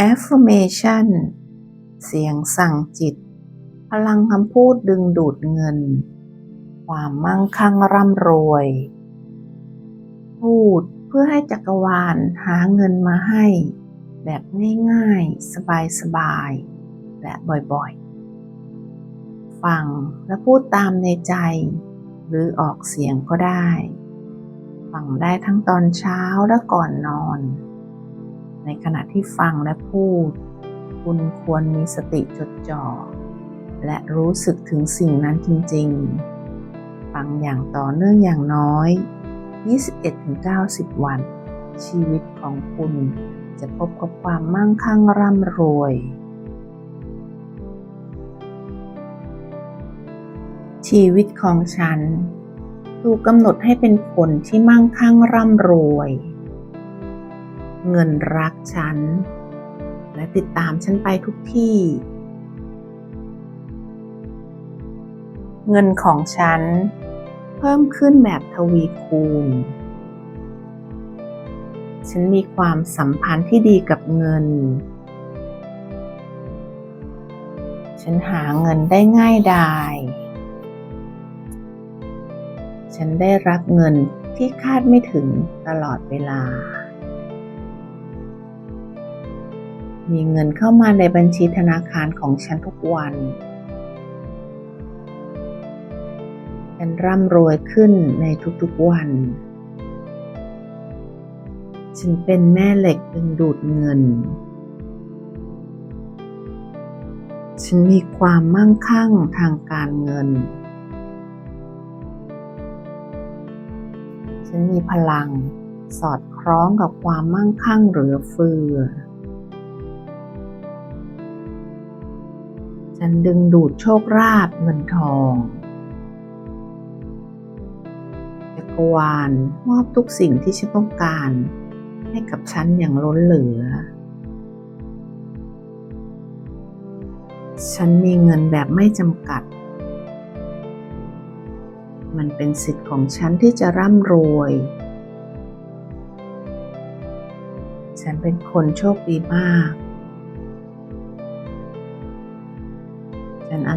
affirmation เสียงสั่งจิต พลังคำพูดดึงดูดเงิน ความมั่งคั่งร่ำรวย พูดเพื่อให้จักรวาลหาเงินมาให้ แบบง่ายๆ สบายๆ และบ่อยๆ ฟังและพูดตามในใจ หรือออกเสียงก็ได้ ฟังได้ทั้งตอนเช้าและก่อนนอน ในขณะที่ฟังและพูด คุณควรมีสติจดจ่อ และรู้สึกถึงสิ่งนั้นจริง ๆ ฟังอย่างต่อเนื่องอย่างน้อย 21-90 วัน ชีวิตของคุณจะพบกับความมั่งคั่งร่ำรวย ชีวิตของฉัน ถูกกำหนดให้เป็นคนที่มั่งคั่งร่ำรวย เงินรักฉัน และติดตามฉันไปทุกที่ เงินของฉัน เพิ่มขึ้นแบบทวีคูณ ฉันมีความสัมพันธ์ที่ดีกับเงิน ฉันหาเงินได้ง่ายดายฉันได้รับเงินที่คาดไม่ถึงตลอดเวลา มีเงินเข้ามาในบัญชีธนาคารของฉันทุกวัน ฉันร่ำรวยขึ้นในทุกๆวัน ฉันเป็นแม่เหล็กดึงดูดเงิน ฉันมีความมั่งคั่งทางการเงิน ฉันมีพลังสอดคล้องกับความมั่งคั่งเหลือเฟือ ฉันดึงดูดโชคลาภเงินทองจักรวาลมอบทุกสิ่งที่ฉันต้องการ ให้กับฉันอย่างล้นเหลือ ฉันมีเงินแบบไม่จำกัด มันเป็นสิทธิ์ของฉันที่จะร่ำรวย ฉันเป็นคนโชคดีมาก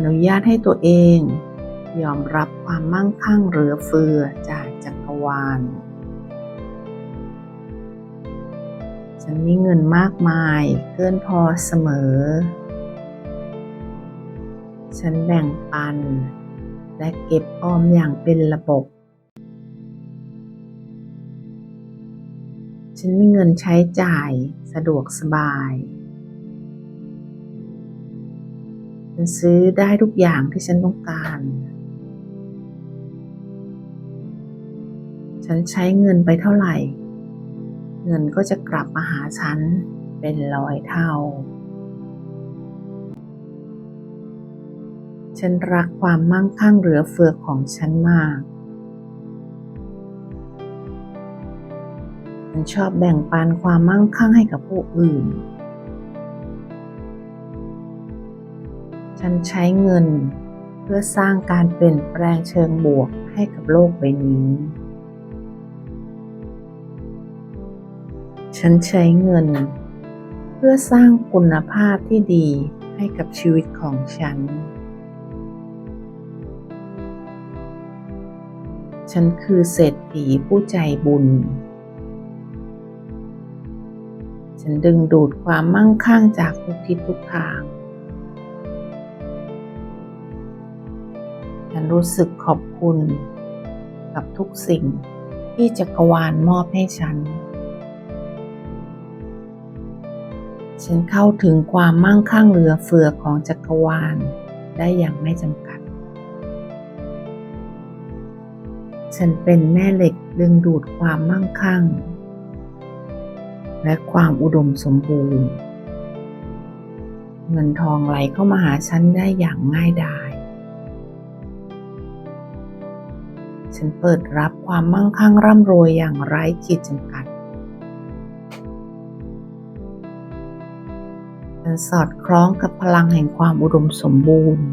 นอนุญาตให้ตัวเอง ยอมรับความมั่งคั่งเหลือเฟือจากจักรวาล ฉันมีเงินมากมายเกินพอเสมอ ฉันแบ่งปัน และเก็บออมอย่างเป็นระบบ ฉันมีเงินใช้จ่ายสะดวกสบาย ฉันซื้อได้ทุกอย่างที่ฉันต้องการ ฉันใช้เงินไปเท่าไหร่ เงินก็จะกลับมาหาฉันเป็นร้อยเท่า ฉันรักความมั่งคั่งเหลือเฟือของฉันมาก ฉันชอบแบ่งปันความมั่งคั่งให้กับผู้อื่น ฉันใช้เงิน เพื่อสร้างการเปลี่ยนแปลงเชิงบวกให้กับโลกใบนี้ ฉันใช้เงิน เพื่อสร้างคุณภาพที่ดีให้กับชีวิตของฉัน ฉันคือเศรษฐีผู้ใจบุญ ฉันดึงดูดความมั่งคั่งจากทุกทิศทุกทาง ฉันรู้สึกขอบคุณกับทุกสิ่งที่จักรวาลมอบให้ฉัน ฉันเข้าถึงความมั่งคั่งเหลือเฟือของจักรวาลได้อย่างไม่จำกัด ฉันเป็นแม่เหล็กดึงดูดความมั่งคั่ง และความอุดมสมบูรณ์ เงินทองไหลเข้ามาหาฉันได้อย่างง่ายดาย ฉันเปิดรับความมั่งคั่งร่ำรวยอย่างไร้ขีดจำกัด ฉันสอดคล้องกับพลังแห่งความอุดมสมบูรณ์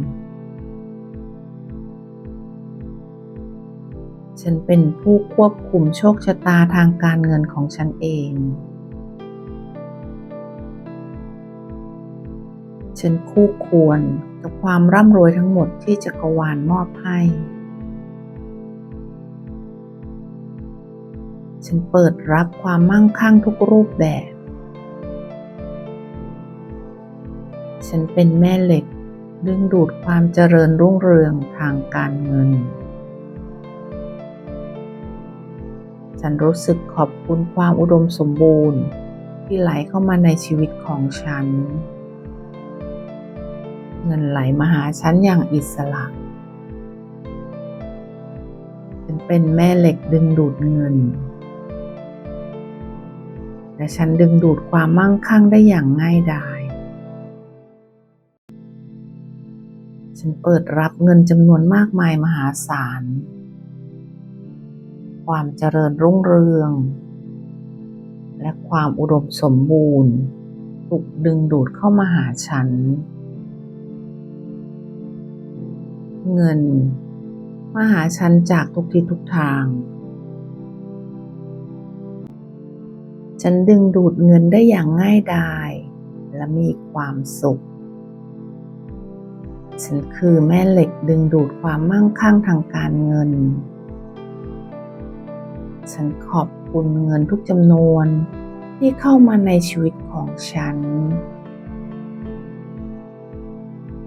ฉันเป็นผู้ควบคุมโชคชะตาทางการเงินของฉันเองฉันคู่ควรกับความร่ำรวยทั้งหมดที่จักรวาลมอบให้ ฉันเปิดรับความมั่งคั่งทุกรูปแบบ ฉันเป็นแม่เหล็ก ดึงดูดความเจริญรุ่งเรืองทางการเงิน ฉันรู้สึกขอบคุณความอุดมสมบูรณ์ ที่ไหลเข้ามาในชีวิตของฉัน เงินไหลมาหาฉันอย่างอิสระฉันเป็นแม่เหล็กดึงดูดเงิน และฉันดึงดูดความมั่งคั่งได้อย่างง่ายดาย ฉันเปิดรับเงินจำนวนมากมายมหาศาล ความเจริญรุ่งเรือง และความอุดมสมบูรณ์ถูกดึงดูดเข้ามาหาฉัน เงินมาหาฉันจากทุกทิศทุกทาง ฉันดึงดูดเงินได้อย่างง่ายดาย และมีความสุข ฉันคือแม่เหล็กดึงดูดความมั่งคั่งทางการเงิน ฉันขอบคุณเงินทุกจำนวนที่เข้ามาในชีวิตของฉัน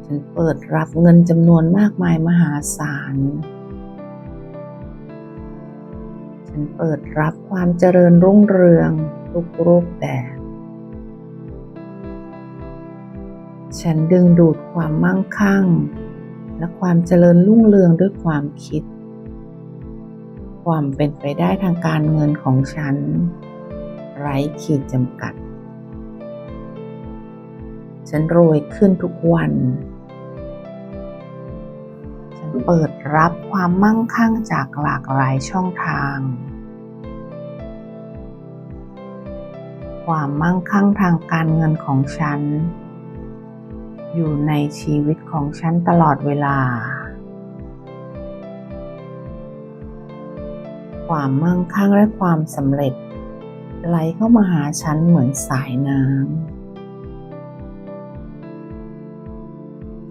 ฉันเปิดรับเงินจำนวนมากมายมหาศาลฉันเปิดรับความเจริญรุ่งเรือง ทุกรูปแบบ ฉันดึงดูดความมั่งคั่ง และความเจริญรุ่งเรืองด้วยความคิด ความเป็นไปได้ทางการเงินของฉัน ไร้ขีดจำกัด ฉันรวยขึ้นทุกวันฉันเปิดรับความมั่งคั่งจากหลากหลายช่องทาง ความมั่งคั่งทางการเงินของฉัน อยู่ในชีวิตของฉันตลอดเวลา ความมั่งคั่งและความสำเร็จ ไหลเข้ามาหาฉันเหมือนสายน้ำ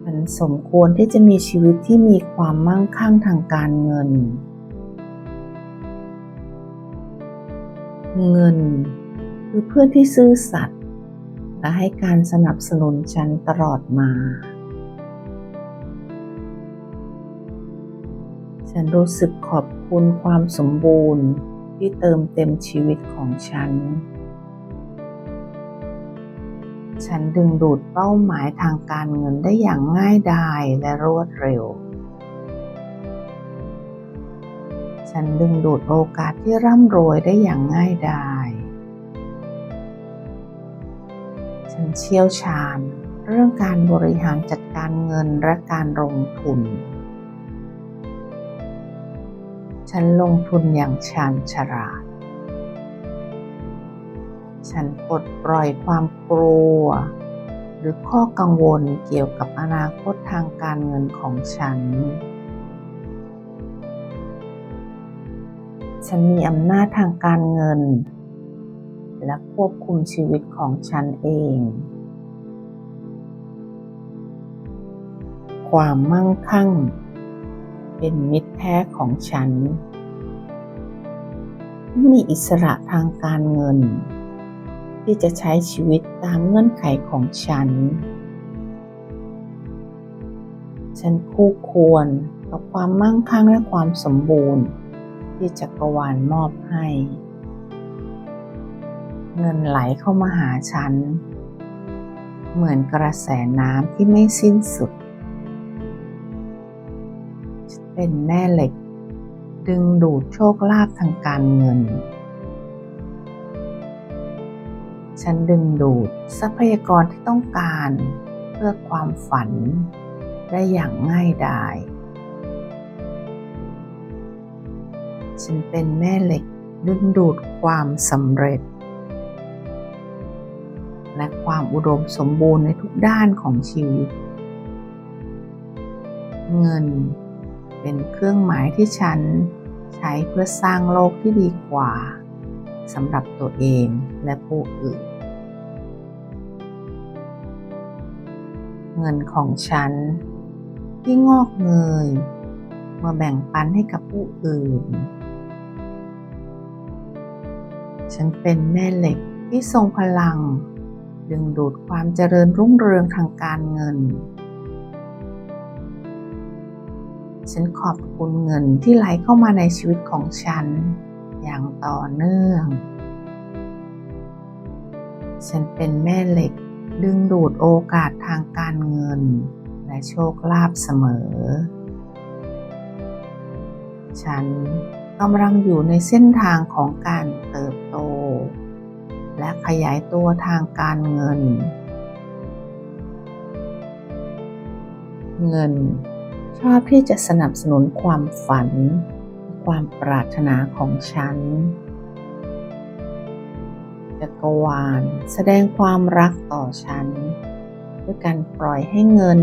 ฉันสมควรที่จะมีชีวิตที่มีความมั่งคั่งทางการเงิน เงิน คือเพื่อนที่ซื่อสัตย์และให้การสนับสนุนฉันตลอดมา ฉันรู้สึกขอบคุณความสมบูรณ์ที่เติมเต็มชีวิตของฉัน ฉันดึงดูดเป้าหมายทางการเงินได้อย่างง่ายดายและรวดเร็ว ฉันดึงดูดโอกาสที่ร่ำรวยได้อย่างง่ายดาย ฉันเชี่ยวชาญ เรื่องการบริหารจัดการเงินและการลงทุน ฉันลงทุนอย่างชาญฉลาด ฉันปลดปล่อยความกลัว หรือข้อกังวลเกี่ยวกับอนาคตทางการเงินของฉันฉันมีอำนาจทางการเงิน และควบคุมชีวิตของฉันเอง ความมั่งคั่ง เป็นมิตรแท้ของฉัน มีอิสระทางการเงิน ที่จะใช้ชีวิตตามเงื่อนไขของฉัน ฉันคู่ควรกับความมั่งคั่งและความสมบูรณ์ ที่จักรวาลมอบให้ เงินไหลเข้ามาหาฉัน เหมือนกระแสน้ำที่ไม่สิ้นสุด เป็นแม่เหล็ก ดึงดูดโชคลาภทางการเงิน ฉันดึงดูดทรัพยากรที่ต้องการเพื่อความฝันได้อย่างง่ายดาย ฉันเป็นแม่เหล็กดึงดูดความสำเร็จ และความอุดมสมบูรณ์ในทุกด้านของชีวิต เงินเป็นเครื่องหมายที่ฉันใช้เพื่อสร้างโลกที่ดีกว่าสำหรับตัวเองและผู้อื่น เงินของฉันที่งอกเงยมาแบ่งปันให้กับผู้อื่น ฉันเป็นแม่เหล็กที่ทรงพลัง ดึงดูดความเจริญรุ่งเรืองทางการเงิน ฉันขอบคุณเงินที่ไหลเข้ามาในชีวิตของฉัน อย่างต่อเนื่อง ฉันเป็นแม่เหล็กดึงดูดโอกาสทางการเงิน และโชคลาภเสมอ ฉันกำลังอยู่ในเส้นทางของการเติบ และขยายตัวทางการเงิน เงิน ชอบที่จะสนับสนุนความฝัน ความปรารถนาของฉันจักรวาลแสดงความรักต่อฉัน ด้วยการปล่อยให้เงิน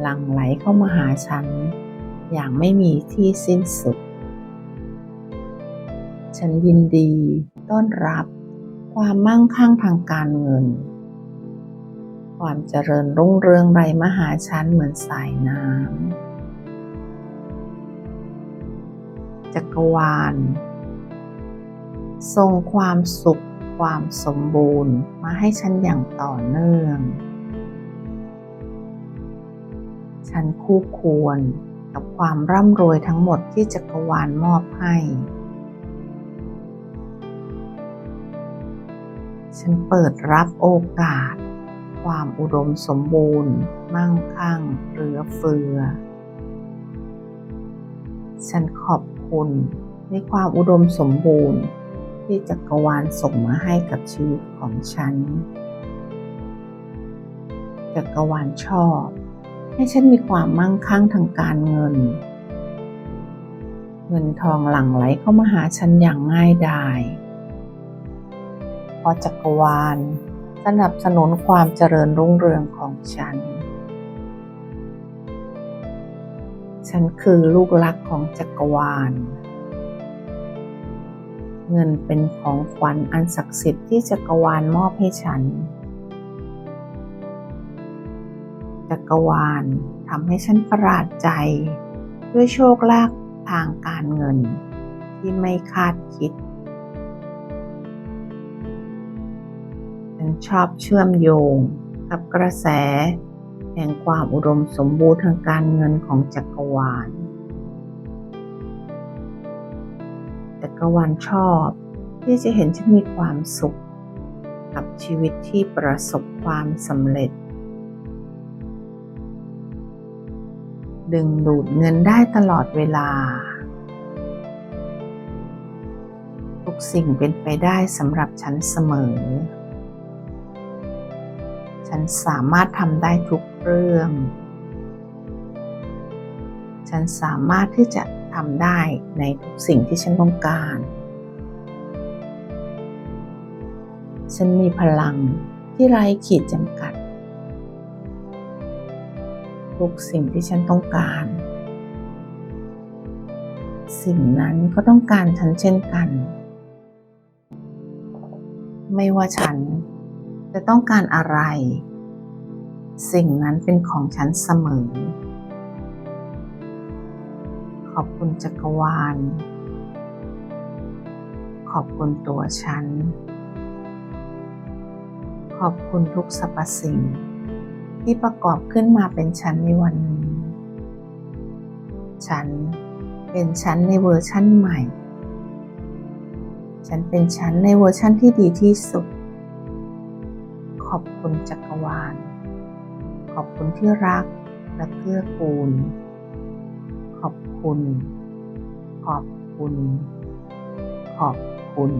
หลั่งไหลเข้ามาหาฉัน อย่างไม่มีที่สิ้นสุด ฉันยินดีต้อนรับ ความมั่งคั่งทางการเงิน ความเจริญรุ่งเรืองไรมหาฉันเหมือนสายน้ำจักรวาลส่งความสุขความสมบูรณ์มาให้ฉันอย่างต่อเนื่อง ฉันคู่ควรกับความร่ำรวยทั้งหมดที่จักรวาลมอบให้ ฉันเปิดรับโอกาส ความอุดมสมบูรณ์ มั่งคั่งเหลือเฟือ ฉันขอบคุณในความอุดมสมบูรณ์ ที่จักรวาลส่งมาให้กับชีวิตของฉัน จักรวาลชอบ ให้ฉันมีความมั่งคั่งทางการเงิน เงินทองหลั่งไหลเข้ามาหาฉันอย่างง่ายดาย เพราะจักรวาล สนับสนุนความเจริญรุ่งเรืองของฉัน ฉันคือลูกรักของจักรวาล เงินเป็นของขวัญอันศักดิ์สิทธิ์ที่จักรวาลมอบให้ฉัน จักรวาลทำให้ฉันประหลาดใจ ด้วยโชคลาภทางการเงินที่ไม่คาดคิด ชอบเชื่อมโยง กับกระแส แห่งความอุดมสมบูรณ์ทางการเงินของจักรวาล จักรวาลชอบที่จะเห็นฉันมีความสุข กับชีวิตที่ประสบความสำเร็จ ดึงดูดเงินได้ตลอดเวลา ทุกสิ่งเป็นไปได้สำหรับฉันเสมอ ฉันสามารถทำได้ทุกเรื่อง ฉันสามารถที่จะทำได้ในทุกสิ่งที่ฉันต้องการ ฉันมีพลังที่ไร้ขีดจำกัด ทุกสิ่งที่ฉันต้องการ สิ่งนั้นก็ต้องการฉันเช่นกัน ไม่ว่าฉัน จะต้องการอะไร สิ่งนั้นเป็นของฉันเสมอ ขอบคุณจักรวาล ขอบคุณตัวฉัน ขอบคุณทุกสรรพสิ่ง ที่ประกอบขึ้นมาเป็นฉันในวันนี้ ฉันเป็นฉันในเวอร์ชั่นใหม่ ฉันเป็นฉันในเวอร์ชั่นที่ดีที่สุด ขอบคุณจักรวาล ขอบคุณที่รักและเกื้อกูล ขอบคุณ ขอบคุณ ขอบคุณ